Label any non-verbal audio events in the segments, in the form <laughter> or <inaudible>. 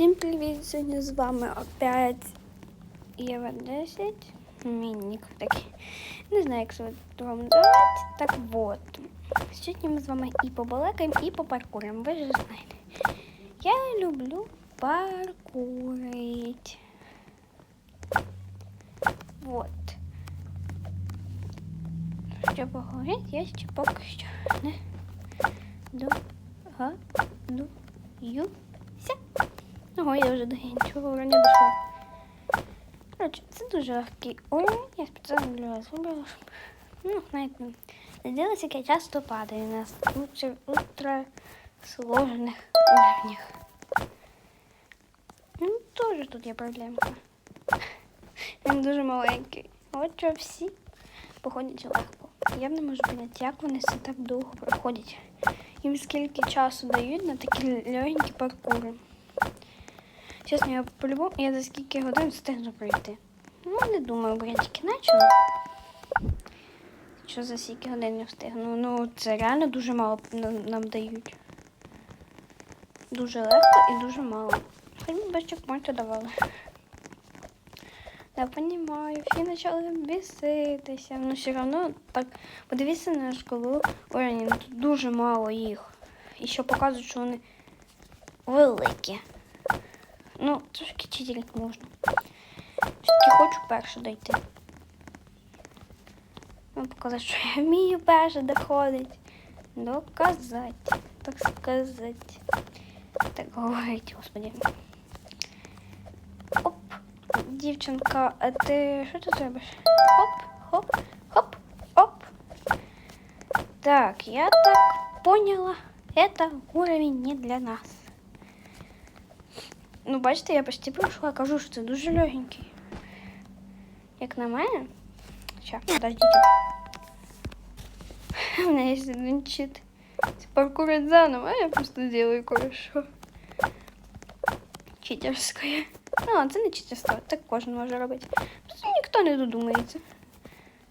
Всім привіт! Сьогодні з вами опять Єва 10. Мінік такий. Не знаю, як це вам називати. Так от. Сьогодні ми з вами і побалакаємо, і попаркуримо. Ви ж знаєте. Я люблю паркурить. Вот. Щоб поговорити, я ще поки що не догадуюся. Ого, я вже до іншого уровня дійшла. Коротше, це дуже легкий уровень. Я спеціально для вас вибрала, щоб, ну, знаєте, здалося, як я часто падаю на ультра, ультра сложних уровнях. Ну, теж тут є проблемка. Він дуже маленький. От що всі походять легко. Я не можу поняти, як вони все так довго проходять. Їм скільки часу дають на такі легенькі паркури. Чесно, я по-любому я за скільки годин встигну пройти. Ну, не думаю, бо я тільки почала. Що за скільки годин не встигну. Ну, це реально дуже мало нам, дають. Дуже легко і дуже мало. Хоч би чекпоінту давали. Я понимаю, всі почали біситися. Ну все одно так подивіться на школу уровень, ну, тут дуже мало їх. І ще показують, що вони великі. Ну, трошки читерить можна. Все-таки хочу перше дойти. Ну, показати, що я вмію перше доходить. Доказати, так сказати. Так говорить, господи. Оп, дівчинка, а ти що тут робиш? Хоп, хоп, хоп, оп. Так, я так поняла, это уровень не для нас. Ну, бачите, я почти пройшла, кажу, що це дуже легенький. Як на мене. Ща, подождите. У меня есть один чит. Паркурить заново, а я просто делаю кое-что. Читерське. Ну, це не читерство, так кожен може робити. Просто ніхто не додумається.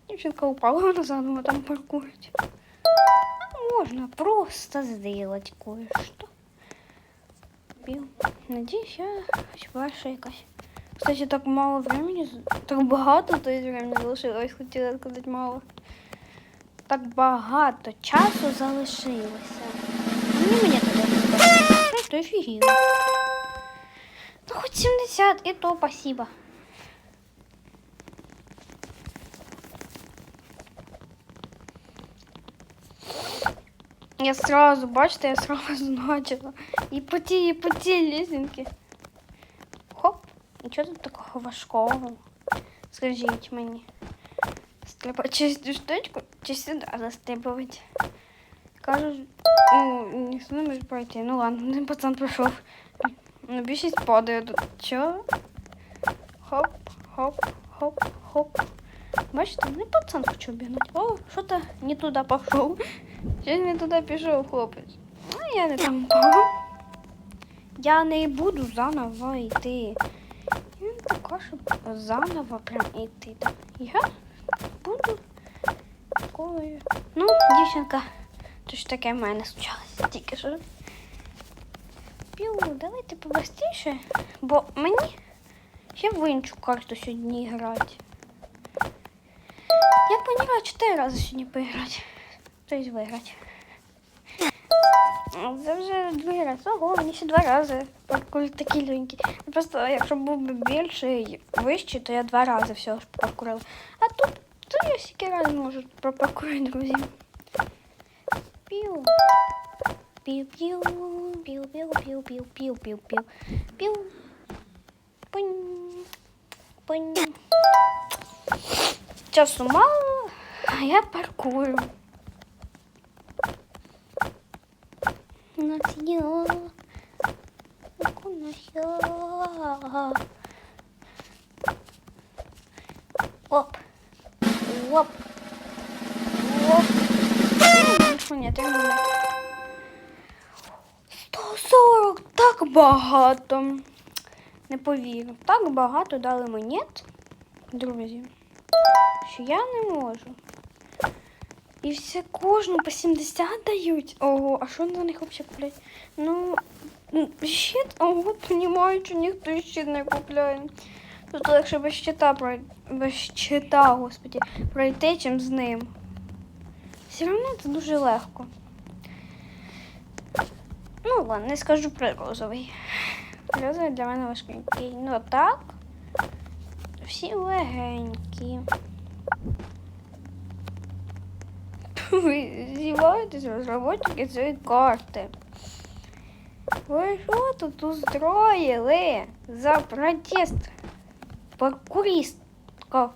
Дівчинка упала, вона заново там паркурить. А можна просто сделать кое-что. Бил. Надеюсь, я хочу ваша. Кстати, так мало времени, так багато то есть времени залишилось, хотіла сказати мало. Так багато часу залишилося. Ну, мені туди не Ну, то офігенно. Ну, хоч 70, і то спасибо. Я сразу, бачите, я сразу <laughs> начала. І по тій, і по тій лісеньки. Хоп, нічого тут такого важкого. Скажіть мені. Треба через цю штучку чи сюди застрибувати. Кажуть, ну, ніхто не може пройти. Ну ладно, один <laughs> пацан пройшов. Ну, більшість падає тут. Чого? Хоп, хоп, хоп, хоп. Бачите, не пацан хочу бігнути. О, що то не туди пішов. Щось не туди пішов, хлопець. Ну, я не там. Я не буду заново йти. Я не така, щоб заново прям йти. Я буду такою. Ну, дівчинка, то ж таке в мене случалося тільки що. Пів, давайте побыстріше, бо мені ще в іншу карту сьогодні грати. Я планувала чотири рази сьогодні поіграти. Тобто виграти. Це вже другий раз. Ого, мені ще два рази. Паркур такі легенькі. Просто якщо був би більший, вищий, то я два рази ж паркурила. А тут, то я стільки разів можу пропаркурити, друзі. Пів. Пів-пів, пів-пів, пів-пів, пів-пів, пів. Пинь, пинь. Часу мало, а я паркую. У нас є. Оп. Оп. Оп. Ні, ти не 140, так багато. Не повірю. Так багато дали монет, друзі, що я не можу. І все кожну по 70 дають. Ого, а що на них взагалі куплять? Ну, щит, ого, понімаю, що ніхто щит не купляє. Тут легше без щита пройти, без щита, господі, пройти, чим з ним. Все одно це дуже легко. Ну, ладно, не скажу про розовий. Розовий для мене важкенький. Ну, так, всі легенькі. Ви зіваєтесь розробники цієї карти. Ви що тут устроїли за протест паркуристка?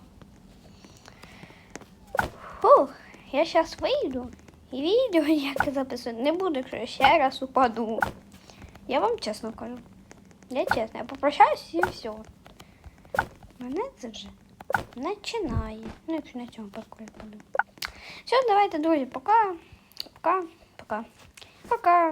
Фух, я зараз вийду і відео ніяке <laughs> записувати не буду, якщо я ще раз упаду. Я вам чесно кажу. Я чесно, я попрощаюсь і все. Мене це вже починає. Ну, якщо на цьому паркурі паду. Все, давайте, друзі, пока. Пока. Пока. Пока.